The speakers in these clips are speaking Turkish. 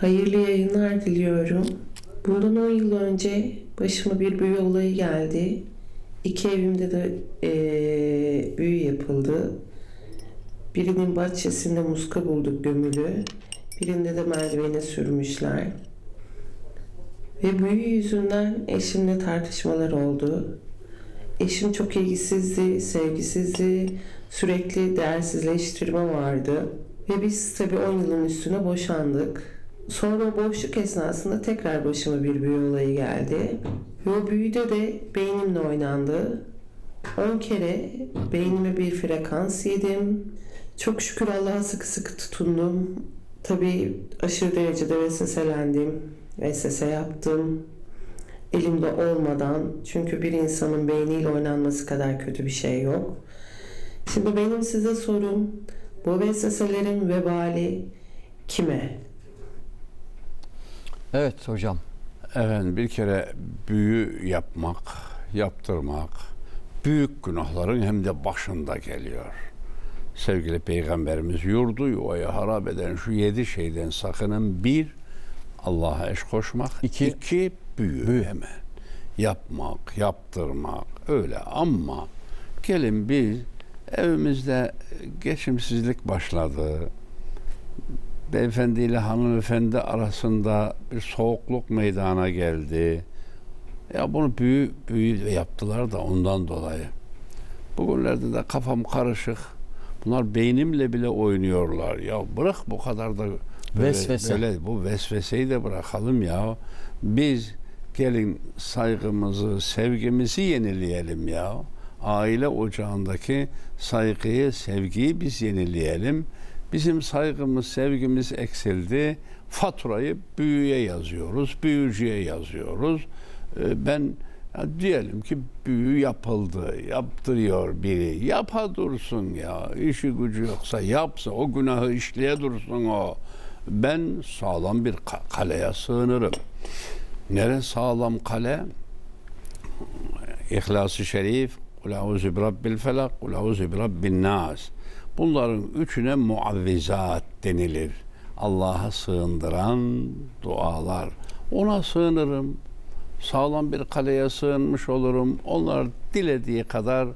Hayırlı yayınlar diliyorum. Bundan 10 yıl önce başıma bir büyü olayı geldi. İki evimde de eee, büyü yapıldı. Birinin bahçesinde muska bulduk gömülü. Birinde de merdivene sürmüşler. Ve büyü yüzünden eşimle tartışmalar oldu. Eşim çok ilgisizdi, sevgisizdi, sürekli değersizleştirme vardı. Ve biz tabii 10 yılın üstüne boşandık. Sonra o boşluk esnasında tekrar başıma bir büyü olayı geldi. Ve o büyüde de beynimle oynandı. 10 kere beynime bir frekans yedim. Çok şükür Allah'a sıkı sıkı tutundum. Tabii aşırı derecede vesveselendim. Vesvese yaptım elimde olmadan çünkü bir insanın beyniyle oynanması kadar kötü bir şey yok. Şimdi benim size sorum bu vesveselerin vebali kime? Evet hocam. Efendim bir kere büyü yapmak, yaptırmak büyük günahların hem de başında geliyor. Sevgili Peygamberimiz yurdu yuvayı harap eden şu yedi şeyden sakının. Bir, Allah'a eş koşmak. İki, iki büyü, hemen. Yapmak, yaptırmak öyle ama gelin biz evimizde geçimsizlik başladı beyefendiyle hanımefendi arasında bir soğukluk meydana geldi. Ya bunu büyü, büyü yaptılar da ondan dolayı. Bugünlerde de kafam karışık. Bunlar beynimle bile oynuyorlar. Ya bırak bu kadar da böyle, Vesvese. böyle bu vesveseyi de bırakalım ya. Biz gelin saygımızı, sevgimizi yenileyelim ya. Aile ocağındaki saygıyı, sevgiyi biz yenileyelim. Bizim saygımız, sevgimiz eksildi. Faturayı büyüye yazıyoruz, büyücüye yazıyoruz. Ee, Ben ya diyelim ki büyü yapıldı, yaptırıyor biri. Yapa dursun ya. İşi gücü yoksa yapsa o günahı işleye dursun o. Ben sağlam bir ka- kaleye sığınırım. Nere sağlam kale? İhlas-ı Şerif, Kul auzu bi felak, Kul auzu bi rabbin nas. Bunların üçüne muavvizat denilir. Allah'a sığındıran dualar. Ona sığınırım. Sağlam bir kaleye sığınmış olurum. Onlar dilediği kadar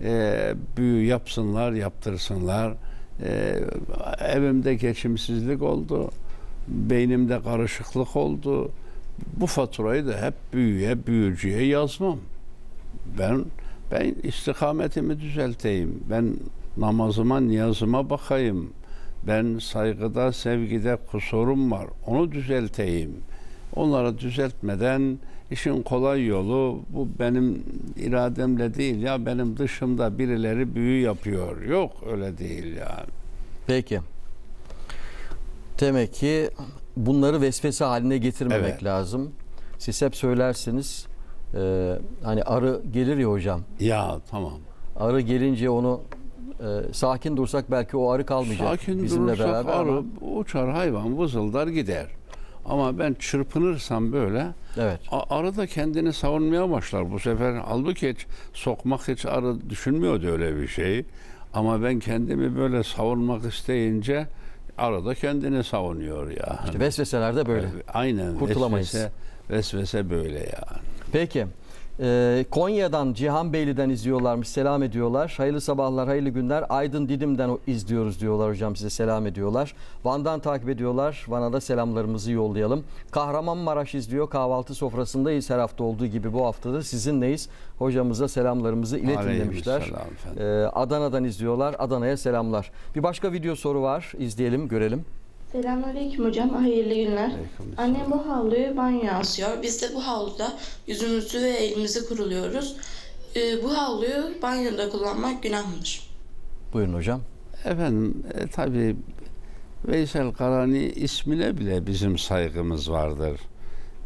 e, büyü yapsınlar, yaptırsınlar. E, evimde geçimsizlik oldu. Beynimde karışıklık oldu. Bu faturayı da hep büyüye, büyücüye yazmam. Ben ben istikametimi düzelteyim. Ben namazıma, niyazıma bakayım. Ben saygıda, sevgide kusurum var. Onu düzelteyim. Onları düzeltmeden işin kolay yolu bu benim irademle değil ya benim dışımda birileri büyü yapıyor. Yok öyle değil yani. Peki. Demek ki bunları vesvese haline getirmemek Evet. lazım. Siz hep söylersiniz. E, hani arı gelir ya hocam. Ya tamam. Arı gelince onu e, sakin dursak belki o arı kalmayacak Sakin bizimle durursak beraber arı ama uçar hayvan vızıldar gider. Ama ben çırpınırsam böyle evet. A- Arı da kendini savunmaya başlar bu sefer. Halbuki hiç sokmak hiç arı düşünmüyordu öyle bir şey. Ama ben kendimi böyle savunmak isteyince arı da kendini savunuyor ya. İşte vesveseler de böyle. Aynen. Kurtulamayız. Vesvese, vesvese böyle ya. Peki. Ee, Konya'dan Cihan Beyli'den izliyorlarmış. Selam ediyorlar. Hayırlı sabahlar, hayırlı günler. Aydın Didim'den o- izliyoruz diyorlar hocam size selam ediyorlar. Van'dan takip ediyorlar. Van'a da selamlarımızı yollayalım. Kahramanmaraş izliyor. Kahvaltı sofrasındayız her hafta olduğu gibi bu haftada sizinleyiz. Hocamıza selamlarımızı iletin Aleykümselam demişler. efendim. Ee, Adana'dan izliyorlar. Adana'ya selamlar. Bir başka video soru var. İzleyelim, görelim. Selamünaleyküm hocam, hayırlı günler. Annem bu havluyu banyoya asıyor. Biz de bu havluda yüzümüzü ve elimizi kuruluyoruz. Ee, bu havluyu banyoda kullanmak günah mıdır? Buyurun hocam. Efendim e, tabii Veysel Karani ismine bile bizim saygımız vardır.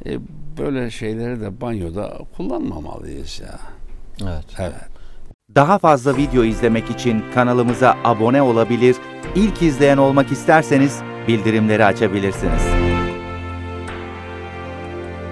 E, böyle şeyleri de banyoda kullanmamalıyız ya. Evet. Evet. Daha fazla video izlemek için kanalımıza abone olabilir, ilk izleyen olmak isterseniz bildirimleri açabilirsiniz.